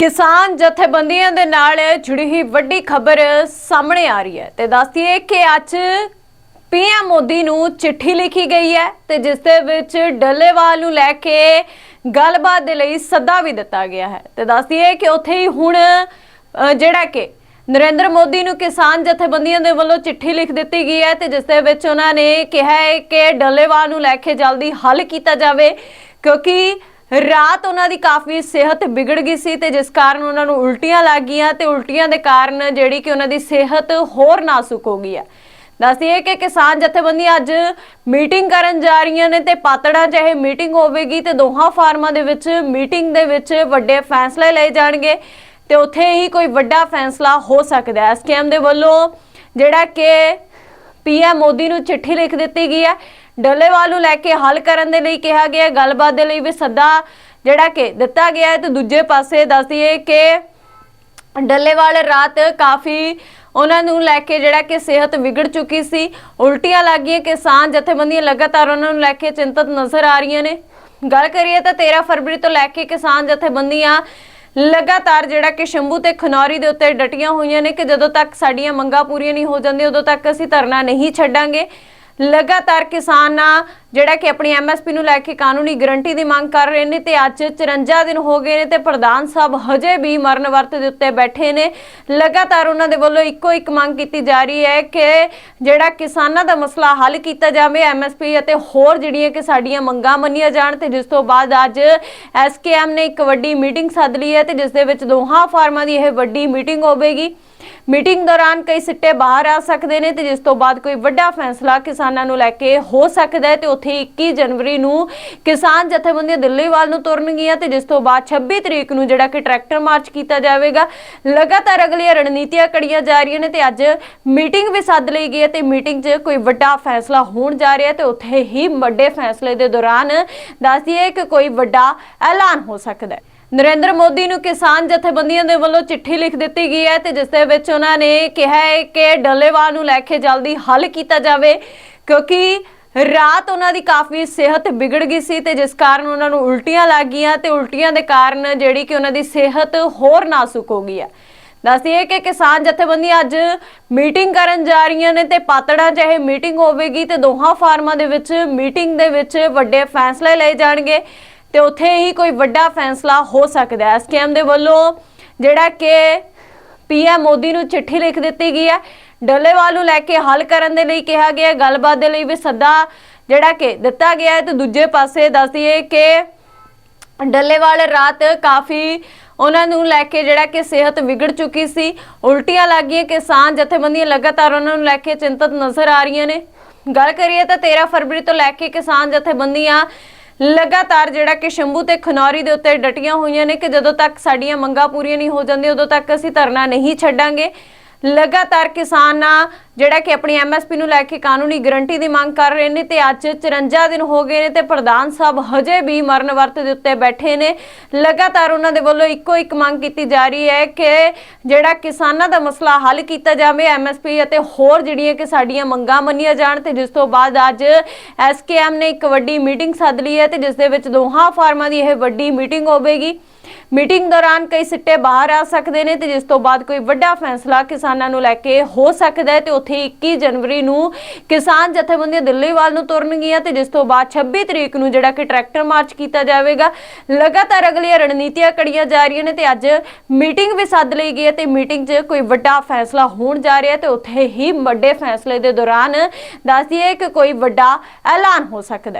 ਕਿਸਾਨ ਜਥੇਬੰਦੀਆਂ ਦੇ ਨਾਲ ਜੁੜੀ ਹੀ ਵੱਡੀ ਖਬਰ ਸਾਹਮਣੇ ਆ ਰਹੀ ਹੈ ਤੇ ਦੱਸਦੀਏ ਕਿ ਅੱਜ ਪੀਐਮ ਮੋਦੀ ਨੂੰ ਚਿੱਠੀ ਲਿਖੀ ਗਈ ਹੈ ਤੇ ਜਿਸ ਦੇ ਵਿੱਚ ਡੱਲੇਵਾਲ ਨੂੰ ਲੈ ਕੇ ਗੱਲਬਾਤ ਦੇ ਲਈ ਸੱਦਾ ਵੀ ਦਿੱਤਾ ਗਿਆ ਹੈ। ਤੇ ਦੱਸਦੀਏ ਕਿ ਉੱਥੇ ਹੀ ਹੁਣ ਜਿਹੜਾ ਕਿ ਨਰਿੰਦਰ ਮੋਦੀ ਨੂੰ ਕਿਸਾਨ ਜਥੇਬੰਦੀਆਂ ਦੇ ਵੱਲੋਂ ਚਿੱਠੀ ਲਿਖ ਦਿੱਤੀ ਗਈ ਹੈ ਤੇ ਜਿਸ ਦੇ ਵਿੱਚ ਉਹਨਾਂ ਨੇ ਕਿਹਾ ਹੈ ਕਿ ਡੱਲੇਵਾਲ ਨੂੰ ਲੈ ਕੇ ਜਲਦੀ ਹੱਲ ਕੀਤਾ ਜਾਵੇ ਕਿਉਂਕਿ ਰਾਤ ਉਹਨਾਂ ਦੀ ਕਾਫੀ ਸਿਹਤ ਵਿਗੜ ਗਈ ਸੀ ਤੇ ਜਿਸ ਕਾਰਨ ਉਹਨਾਂ ਨੂੰ ਉਲਟੀਆਂ ਲੱਗ ਗਈਆਂ ਤੇ ਉਲਟੀਆਂ ਦੇ ਕਾਰਨ ਜਿਹੜੀ ਕਿ ਉਹਨਾਂ ਦੀ ਸਿਹਤ ਹੋਰ ਨਾਜ਼ੁਕ ਹੋ ਗਈ ਹੈ। ਦੱਸਦੀਏ ਕਿ ਕਿਸਾਨ ਜਥੇਬੰਦੀਆਂ ਅੱਜ ਮੀਟਿੰਗ ਕਰਨ ਜਾ ਰਹੀਆਂ ਨੇ ਤੇ ਪਾਤੜਾਂ 'ਚ ਇਹ ਮੀਟਿੰਗ ਹੋਵੇਗੀ ਤੇ ਦੋਹਾਂ ਫਾਰਮਾਂ ਦੇ ਵਿੱਚ ਮੀਟਿੰਗ ਦੇ ਵਿੱਚ ਵੱਡੇ ਫੈਸਲੇ ਲਏ ਜਾਣਗੇ ਤੇ ਉੱਥੇ ਹੀ ਕੋਈ ਵੱਡਾ ਫੈਸਲਾ ਹੋ ਸਕਦਾ ਹੈ। ਐਸਕੇਐਮ ਦੇ ਵੱਲੋਂ ਜਿਹੜਾ ਕਿ ਪੀਐਮ ਮੋਦੀ ਨੂੰ ਚਿੱਠੀ ਲਿਖ ਦਿੱਤੀ ਗਈ ਹੈ। ਡੱਲੇਵਾਲ ਨੂੰ ਲੈ ਕੇ ਹੱਲ ਕਰਨ ਦੇ ਲਈ ਕਿਹਾ ਗਿਆ ਗੱਲਬਾਤ ਦੇ ਲਈ ਵੀ ਸੱਦਾ ਜਿਹੜਾ ਕਿ ਦਿੱਤਾ ਗਿਆ ਹੈ। ਤੇ ਦੂਜੇ ਪਾਸੇ ਦੱਸ ਦਈਏ ਕਿ ਡੱਲੇਵਾਲ ਰਾਤ ਕਾਫੀ ਉਹਨਾਂ ਨੂੰ ਲੈ ਕੇ ਜਿਹੜਾ ਕਿ ਸਿਹਤ ਵਿਗੜ ਚੁੱਕੀ ਸੀ। ਉਲਟੀਆਂ ਲੱਗ ਗਈਆਂ ਕਿਸਾਨ ਜਥੇਬੰਦੀਆਂ ਲਗਾਤਾਰ ਉਹਨਾਂ ਨੂੰ ਲੈ ਕੇ ਚਿੰਤਤ ਨਜ਼ਰ ਆ ਰਹੀਆਂ ਨੇ। ਗੱਲ ਕਰੀਏ ਤਾਂ 13 ਫਰਵਰੀ ਤੋਂ ਲੈ ਕੇ ਕਿਸਾਨ ਜਥੇਬੰਦੀਆਂ ਲਗਾਤਾਰ ਜਿਹੜਾ ਕਿ ਸ਼ੰਭੂ ਤੇ ਖਨੌਰੀ ਦੇ ਉੱਤੇ ਡਟੀਆਂ ਹੋਈਆਂ ਨੇ ਕਿ ਜਦੋਂ ਤੱਕ ਸਾਡੀਆਂ ਮੰਗਾਂ ਪੂਰੀਆਂ ਨਹੀਂ ਹੋ ਜਾਂਦੀਆਂ, ਉਦੋਂ ਤੱਕ ਅਸੀਂ ਧਰਨਾ ਨਹੀਂ ਛੱਡਾਂਗੇ। ਲਗਾਤਾਰ ਕਿਸਾਨ ਜਿਹੜਾ ਕਿ ਆਪਣੀ ਐਮਐਸਪੀ ਨੂੰ ਲੈ ਕੇ ਕਾਨੂੰਨੀ ਗਰੰਟੀ ਦੀ ਮੰਗ ਕਰ ਰਹੇ ਨੇ ਤੇ ਅੱਜ 54 ਦਿਨ ਹੋ ਗਏ ਨੇ ਤੇ ਪ੍ਰਧਾਨ ਸਾਹਿਬ ਹਜੇ ਵੀ ਮਰਨ ਵਰਤ ਦੇ ਉੱਤੇ ਬੈਠੇ ਨੇ। ਲਗਾਤਾਰ ਉਹਨਾਂ ਦੇ ਵੱਲੋਂ ਇੱਕੋ ਇੱਕ ਮੰਗ ਕੀਤੀ ਜਾ ਰਹੀ ਹੈ ਕਿ ਜਿਹੜਾ ਕਿਸਾਨਾਂ ਦਾ ਮਸਲਾ ਹੱਲ ਕੀਤਾ ਜਾਵੇ ਐਮਐਸਪੀ ਅਤੇ ਹੋਰ ਜਿਹੜੀਆਂ ਕਿ ਸਾਡੀਆਂ ਮੰਗਾਂ ਮੰਨੀਆਂ ਜਾਣ ਤੇ ਜਿਸ ਤੋਂ ਬਾਅਦ ਅੱਜ ਐਸਕੇਐਮ ਨੇ ਇੱਕ ਵੱਡੀ ਮੀਟਿੰਗ ਸੱਦ ਲਈ ਹੈ ਤੇ ਜਿਸ ਦੇ ਵਿੱਚ ਦੋਹਾਂ ਫਾਰਮਾਂ ਦੀ ਇਹ ਵੱਡੀ ਮੀਟਿੰਗ ਹੋਵੇਗੀ। ਮੀਟਿੰਗ ਦੌਰਾਨ ਕਈ ਸਿੱਟੇ ਬਾਹਰ ਆ ਸਕਦੇ ਨੇ ਤੇ ਜਿਸ ਤੋਂ ਬਾਅਦ ਕੋਈ ਵੱਡਾ ਫੈਸਲਾ ਕਿਸਾਨਾਂ ਨੂੰ ਲੈ ਕੇ ਹੋ ਸਕਦਾ ਹੈ ਤੇ ਉੱਥੇ 21 ਜਨਵਰੀ ਨੂੰ ਕਿਸਾਨ ਜਥੇਬੰਦੀਆਂ ਦਿੱਲੀ ਵੱਲ ਨੂੰ ਤੁਰਨਗੀਆਂ ਤੇ ਜਿਸ ਤੋਂ ਬਾਅਦ 26 ਤਰੀਕ ਨੂੰ ਜਿਹੜਾ ਕਿ ਟਰੈਕਟਰ ਮਾਰਚ ਕੀਤਾ ਜਾਵੇਗਾ। ਲਗਾਤਾਰ ਅਗਲੀਆਂ ਰਣਨੀਤੀਆਂ ਕੜੀਆਂ ਜਾ ਰਹੀਆਂ ਨੇ ਤੇ ਅੱਜ ਮੀਟਿੰਗ ਵੀ ਸੱਦ ਲਈ ਗਈ ਹੈ ਤੇ ਮੀਟਿੰਗ 'ਚ ਕੋਈ ਵੱਡਾ ਫੈਸਲਾ ਹੋਣ ਜਾ ਰਿਹਾ ਹੈ ਤੇ ਉੱਥੇ ਹੀ ਵੱਡੇ ਫੈਸਲੇ ਦੇ ਦੌਰਾਨ ਦੱਸ ਦਈਏ ਕਿ ਕੋਈ ਵੱਡਾ ਐਲਾਨ ਹੋ ਸਕਦਾ ਹੈ। ਨਰਿੰਦਰ ਮੋਦੀ ਨੂੰ ਕਿਸਾਨ ਜਥੇਬੰਦੀਆਂ ਦੇ ਵੱਲੋਂ ਚਿੱਠੀ ਲਿਖ ਦਿੱਤੀ ਗਈ ਹੈ ਤੇ ਜਿਸ ਦੇ ਵਿੱਚ ਉਹਨਾਂ ਨੇ ਕਿਹਾ ਹੈ ਕਿ ਡੱਲੇਵਾਲ ਨੂੰ ਲੈ ਕੇ ਜਲਦੀ ਹੱਲ ਕੀਤਾ ਜਾਵੇ, ਕਿਉਂਕਿ ਰਾਤ ਉਹਨਾਂ ਦੀ ਕਾਫੀ ਸਿਹਤ ਵਿਗੜ ਗਈ ਸੀ ਤੇ ਜਿਸ ਕਾਰਨ ਉਹਨਾਂ ਨੂੰ ਉਲਟੀਆਂ ਲੱਗ ਗਈਆਂ ਤੇ ਉਲਟੀਆਂ ਦੇ ਕਾਰਨ ਜਿਹੜੀ ਕਿ ਉਹਨਾਂ ਦੀ ਸਿਹਤ ਹੋਰ ਨਾਜ਼ੁਕ ਹੋ ਗਈ ਹੈ। ਦੱਸਦੀਏ ਕਿ ਕਿਸਾਨ ਜਥੇਬੰਦੀਆਂ ਅੱਜ ਮੀਟਿੰਗ ਕਰਨ ਜਾ ਰਹੀਆਂ ਨੇ ਤੇ ਪਾਤੜਾਂ 'ਚ ਇਹ ਮੀਟਿੰਗ ਹੋਵੇਗੀ ਤੇ ਦੋਹਾਂ ਫਾਰਮਾਂ ਦੇ ਵਿੱਚ ਮੀਟਿੰਗ ਦੇ ਵਿੱਚ ਵੱਡੇ ਫੈਸਲੇ ਲਏ ਜਾਣਗੇ। ਤੇ ਉੱਥੇ ਹੀ ਕੋਈ ਵੱਡਾ ਫੈਸਲਾ ਹੋ ਸਕਦਾ ਹੈ। ਐਸਕੇਐਮ ਦੇ ਵੱਲੋਂ ਜਿਹੜਾ ਕਿ ਪੀਐਮ ਮੋਦੀ ਨੂੰ ਚਿੱਠੀ ਲਿਖ ਦਿੱਤੀ ਗਈ ਹੈ। ਡੱਲੇਵਾਲ ਨੂੰ ਲੈ ਕੇ ਹੱਲ ਕਰਨ ਦੇ ਲਈ ਕਿਹਾ ਗਿਆ ਗੱਲਬਾਤ ਦੇ ਲਈ ਵੀ ਸੱਦਾ ਜਿਹੜਾ ਕਿ ਦਿੱਤਾ ਗਿਆ ਹੈ। ਤੇ ਦੂਜੇ ਪਾਸੇ ਦੱਸ ਦਈਏ ਕਿ ਡੱਲੇਵਾਲ ਰਾਤ ਕਾਫੀ ਉਹਨਾਂ ਨੂੰ ਲੈ ਕੇ ਜਿਹੜਾ ਕਿ ਸਿਹਤ ਵਿਗੜ ਚੁੱਕੀ ਸੀ। ਉਲਟੀਆਂ ਲੱਗ ਗਈਆਂ। ਕਿਸਾਨ ਜਥੇਬੰਦੀਆਂ ਲਗਾਤਾਰ ਉਹਨਾਂ ਨੂੰ ਲੈ ਕੇ ਚਿੰਤਤ ਨਜ਼ਰ ਆ ਰਹੀਆਂ ਨੇ। ਗੱਲ ਕਰੀਏ ਤਾਂ 13 ਫਰਵਰੀ ਤੋਂ ਲੈ ਕੇ ਕਿਸਾਨ ਜਥੇਬੰਦੀਆਂ ਲਗਾਤਾਰ ਜਿਹੜਾ ਕਿ ਸ਼ੰਭੂ ਤੇ ਖਨੌਰੀ ਦੇ ਉੱਤੇ ਡਟੀਆਂ ਹੋਈਆਂ ਨੇ ਕਿ ਜਦੋਂ ਤੱਕ ਸਾਡੀਆਂ ਮੰਗਾਂ ਪੂਰੀਆਂ ਨਹੀਂ ਹੋ ਜਾਂਦੀਆਂ, ਉਦੋਂ ਤੱਕ ਅਸੀਂ ਧਰਨਾ ਨਹੀਂ ਛੱਡਾਂਗੇ। ਲਗਾਤਾਰ ਕਿਸਾਨਾਂ ਜਿਹੜਾ ਕਿ ਆਪਣੀ ਐਮਐਸਪੀ ਨੂੰ ਲੈ ਕੇ ਕਾਨੂੰਨੀ ਗਰੰਟੀ ਦੀ ਮੰਗ ਕਰ ਰਹੇ ਨੇ ਤੇ ਅੱਜ 54 ਦਿਨ ਹੋ ਗਏ ਨੇ ਤੇ ਪ੍ਰਧਾਨ ਸਾਹਿਬ ਹਜੇ ਵੀ ਮਰਨ ਵਰਤ ਦੇ ਉੱਤੇ ਬੈਠੇ ਨੇ। ਲਗਾਤਾਰ ਉਹਨਾਂ ਦੇ ਵੱਲੋਂ ਇੱਕੋ ਇੱਕ ਮੰਗ ਕੀਤੀ ਜਾ ਰਹੀ ਹੈ ਕਿ ਜਿਹੜਾ ਕਿਸਾਨਾਂ ਦਾ ਮਸਲਾ ਹੱਲ ਕੀਤਾ ਜਾਵੇ ਐਮਐਸਪੀ ਅਤੇ ਹੋਰ ਜਿਹੜੀਆਂ ਕਿ ਸਾਡੀਆਂ ਮੰਗਾਂ ਮੰਨੀਆਂ ਜਾਣ ਤੇ ਜਿਸ ਤੋਂ ਬਾਅਦ ਅੱਜ ਐਸਕੇਐਮ ਨੇ ਇੱਕ ਵੱਡੀ ਮੀਟਿੰਗ ਸੱਦ ਲਈ ਹੈ ਤੇ ਜਿਸ ਦੇ ਵਿੱਚ ਦੋਹਾਂ ਫਾਰਮਾਂ ਦੀ ਇਹ ਵੱਡੀ ਮੀਟਿੰਗ ਹੋਵੇਗੀ। ਮੀਟਿੰਗ ਦੌਰਾਨ ਕਈ ਸਿੱਟੇ ਬਾਹਰ ਆ ਸਕਦੇ ਨੇ ਤੇ ਜਿਸ ਤੋਂ ਬਾਅਦ ਕੋਈ ਵੱਡਾ ਫੈਸਲਾ ਕਿਸਾਨਾਂ ਨੂੰ ਲੈ ਕੇ ਹੋ ਸਕਦਾ ਹੈ ਤੇ ਉੱਥੇ 21 ਜਨਵਰੀ ਨੂੰ ਕਿਸਾਨ ਜਥੇਬੰਦੀਆਂ ਦਿੱਲੀ ਵੱਲ ਨੂੰ ਤੁਰਨਗੀਆਂ ਤੇ ਜਿਸ ਤੋਂ ਬਾਅਦ 26 ਤਰੀਕ ਨੂੰ ਜਿਹੜਾ ਕਿ ਟਰੈਕਟਰ ਮਾਰਚ ਕੀਤਾ ਜਾਵੇਗਾ। ਲਗਾਤਾਰ ਅਗਲੀਆਂ ਰਣਨੀਤੀਆਂ ਕੜੀਆਂ ਜਾ ਰਹੀਆਂ ਨੇ ਤੇ ਅੱਜ ਮੀਟਿੰਗ ਵੀ ਸੱਦ ਲਈ ਗਈ ਹੈ ਤੇ ਮੀਟਿੰਗ 'ਚ ਕੋਈ ਵੱਡਾ ਫੈਸਲਾ ਹੋਣ ਜਾ ਰਿਹਾ ਹੈ ਤੇ ਉੱਥੇ ਹੀ ਵੱਡੇ ਫੈਸਲੇ ਦੇ ਦੌਰਾਨ ਦੱਸਦੀਏ ਕਿ ਕੋਈ ਵੱਡਾ ਐਲਾਨ ਹੋ ਸਕਦਾ